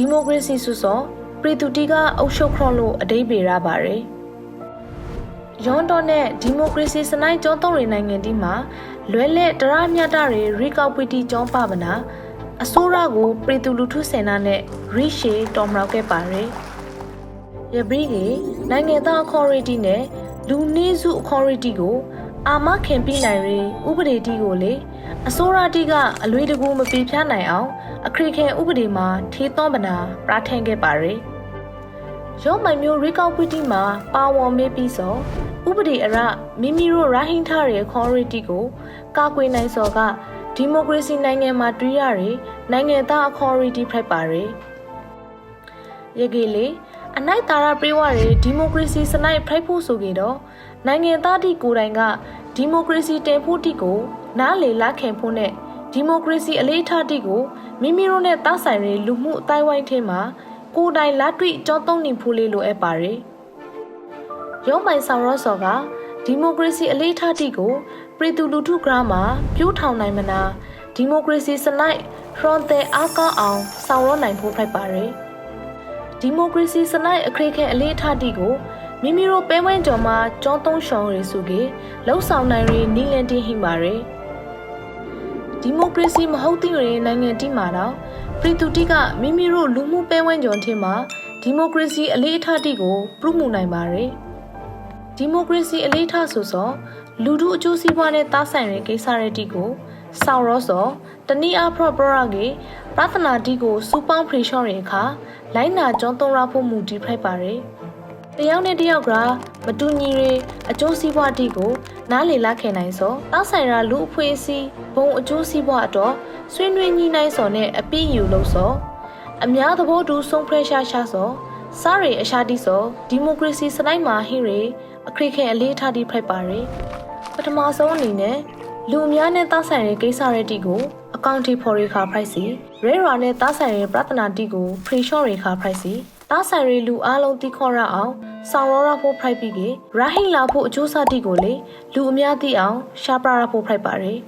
ဒီမိုကရေစီဆိုစောပရီတူတီကအုပ်ချုပ်ခရော့လို့အတိတ်ပေရပါတယ်။ယွန်တော်နဲ့ဒီမိုကရေစီစနိုင်းကျောင်းသုံးရနိုင်ငံတီမှာလွဲလက်တရမြတ်တာတွေရီကောက်ပီတီကျောင်းပပနာအစိုးရကိုပရီတူလူထုစင်နာနဲ့ရီရှေတော်မရောက်ခဲ့ပါတယ်။ရဘရီကနိုင်ငံသားအခေါ်ရီတီနဲ့လူနည်းစုအခေါ်ရီတီကို အာမခင်ပြနိုင်ရင်ဥပဒေတီကိုလေအစိုးရတီကအလွေတကူမပြေဖြားနိုင်အောင်အခရိခဲဥပဒေမှာထေသွန်းပနာပြဋ္ဌာန်းခဲ့ပါရယ်ရောမိုင်မျိုးရီကောက်ပီတီမှာပါဝေါ်မေးပြီးဆိုဥပဒေအရမိမိတို့ရိုဟင်ထားတဲ့ခေါ်ရီတီကိုကာကွယ်နိုင်စောကဒီမိုကရေစီနိုင်ငံမှာတွီးရတဲ့နိုင်ငံသားအခေါ်ရီတီဖိုက်ပါရယ်ရကေလေ အနိုင်တာရပြေးဝရဲဒီမိုကရေစီစနိုက်ဖိုက်ဖို့ဆိုကြတော့နိုင်ငံသားတီကိုယ်တိုင်ကဒီမိုကရေစီတင်ဖို့တီကို နားလေလက်ခံဖို့နဲ့ဒီမိုကရေစီအလေးထားတီကိုမိမိတို့နဲ့တိုက်ဆိုင်ရလူမှုအတိုင်းဝိုင်းထင်းမှာကိုယ်တိုင်လက်တွေ့ကြောင်းသုံးနေဖို့လေးလိုအပ်ပါရယ်ရောမိုင်ဆောင်ရော့စော်ကဒီမိုကရေစီအလေးထားတီကိုပြည်သူလူထုကရာမှာပြိုးထောင်နိုင်မနာဒီမိုကရေစီစလိုက်ဖရွန်တဲအားကောင်းအောင်ဆောင်ရောနိုင်ဖို့ဖိုက်ပါရယ် ဒီမိုကရေစီစလိုက်အခရိခဲအလေးထားတီကိုမိမိတို့ပဲဝဲကြော်မှာကြောင်းသုံးရှောင်းရစုကေလှုပ်ဆောင်နိုင်ရနီလန်တင်ဟိပါရယ်ဒီမိုကရေစီမဟုတ်တဲ့ရနိုင်ငံတိမှာတော့ပြည်သူတိကမိမိတို့လူမှုပဲဝဲကြော်ထင်းမှာဒီမိုကရေစီအလေးအထားတိကိုပြုမှုနိုင်ပါရယ်ဒီမိုကရေစီအလေးထားဆိုသောလူထုအကျိုးစီးပွားနဲ့တားဆိုင်တဲ့ကိစ္စရတိကို ဆောက်ရောစောတနည်းအားဖြင့်ပရကေပသနာတိကိုစူပေါင်းဖရီရှော့ရခါလိုင်းနာကျောင်းသုံးရဖို့မူတည်ဖိုက်ပါရယ်တယောက်နဲ့တယောက်ကမတူညီတွေအကျိုးစီးပွားတိကိုနားလေလာခဲနိုင်စောတားဆိုင်ရာလူအဖွေးစီဘုံအကျိုးစီးပွားတော့ဆွေးနွေးညှိနှိုင်းစောနဲ့အပိယူလို့စောအများသဘောတူဆုံးဖရက်ရှာရှာစောစားရီအရှာတိစောဒီမိုကရေစီစလိုက်မှာဟင်းရီအခရိခဲအလေးထားတိဖိုက်ပါရယ်ပထမဆုံးအနေနဲ့ လူအများနဲ့တားဆိုင်တဲ့ကိစ္စရတီကိုအကောင့်တီဖော်ရီခါ price စီရဲရာနဲ့တားဆိုင်တဲ့ပြဿနာတီကို free short ရီခါ price စီတားဆိုင်ရီလူအားလုံးတီခေါ်ရအောင်ဆောင်ရောရဖို့ price ပြီးကရဟိလာဖို့အကျိုးစားတီကိုလေလူအများသိအောင်ရှာပရဖို့ price ပါတယ်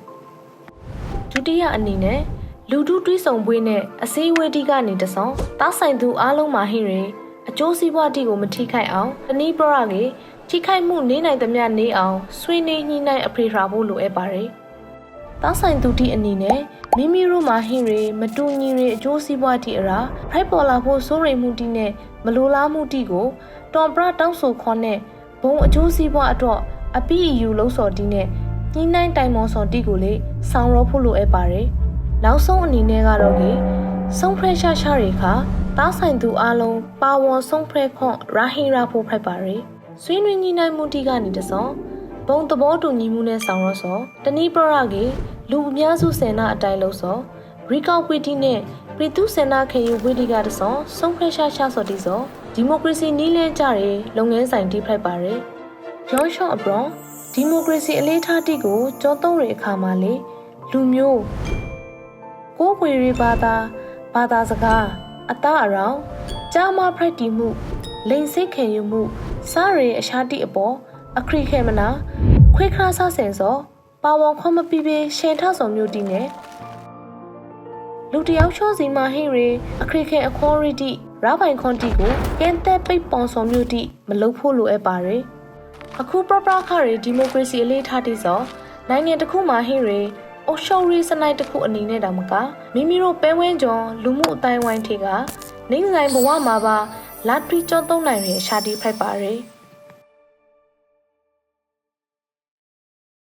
ဒုတိယအနေနဲ့လူထုတွေးဆောင်ပွဲနဲ့အစည်းအဝေးတီကနေတဆောင်တားဆိုင်သူအားလုံးမှာဟင်းရီ အကျိုးစီးပွားတီကိုမထိခိုက်အောင်တနည်းပြောရလေထိခိုက်မှုနေနိုင်သမျှနေအောင်ဆွေးနွေးညှိနှိုင်းအဖေရာဖို့လိုအပ်ပါတယ်။တောက်ဆိုင်သူတီအနေနဲ့မိမိတို့မှာဟင်းတွေမတူညီတွေအကျိုးစီးပွားတီအရာဖိုက်ပေါ်လာဖို့စိုးရိမ်မှုတီနဲ့မလိုလားမှုတီကိုတော်ပရတောက်ဆိုခေါ်နဲ့ဘုံအကျိုးစီးပွားအတွက်အပိအယူလုံးစော်တီနဲ့ညှိနှိုင်းတိုင်မော်စော်တီကိုလေဆောင်ရောဖို့လိုအပ်ပါတယ်။နောက်ဆုံးအနေနဲ့ကတော့က ဆုံးဖရက်ရှာရှာတွေခါတားဆိုင်သူအလုံးပါဝေါ်ဆုံးဖရက်ခွန်ရာဟီရာဖို့ဖိုက်ပါရယ်ဆွေးနွေးညှိနှိုင်းမှုတိကနေတစောဘုံသဘောတူညီမှုနဲ့ဆောင်ရောစောတနည်းပရကေလူအများစုစင်နာအတိုင်းလို့စောရီကောက်ဝီတီနဲ့ပြည်သူစင်နာခေယူဝီတီကတစောဆုံးဖရက်ရှာရှာစောတိစောဒီမိုကရေစီနီးလန်းကြတဲ့လုပ်ငန်းဆိုင်တိဖိုက်ပါရယ်ရောရှော့အပရောဒီမိုကရေစီအလေးထားတိကိုကြောသုံးရအခါမှာလေလူမျိုးကိုယ်ပွေရီဘာသာ ဘာသာစကားအသားအရောင်ကြားမဖိုက်တီမှုလိန်စိတ်ခံယူမှုစားရအရှာတိအပေါ်အခရိခဲမနာခွေခါဆဆင်စောပါဝေါခွန်မပီပီရှင်ထဆောင်မျိုးတီနဲ့လူတယောက်ချောစီမာဟိရေအခရိခဲအခေါ်ရီတီရပိုင်ခွန်တီကိုကင်းသက်ပိတ်ပောင်ဆောင်မျိုးတီမလုပ်ဖို့လိုအပ်ပါရယ်အခုပရပရခရေဒီမိုကရေစီအလေးထားတိစောနိုင်ငံတစ်ခုမှာဟိရေ အုပ်ချုပ်ရေးစနိုက်တစ်ခုအနေနဲ့တောင်မကမိမိတို့ပဲဝင်းကျော်လူမှုအတိုင်းဝိုင်းထေကနိုင်ဆိုင်ဘဝမှာပါလာထရီကျော်သုံးနိုင်ရရှာတီဖိုက်ပါရယ်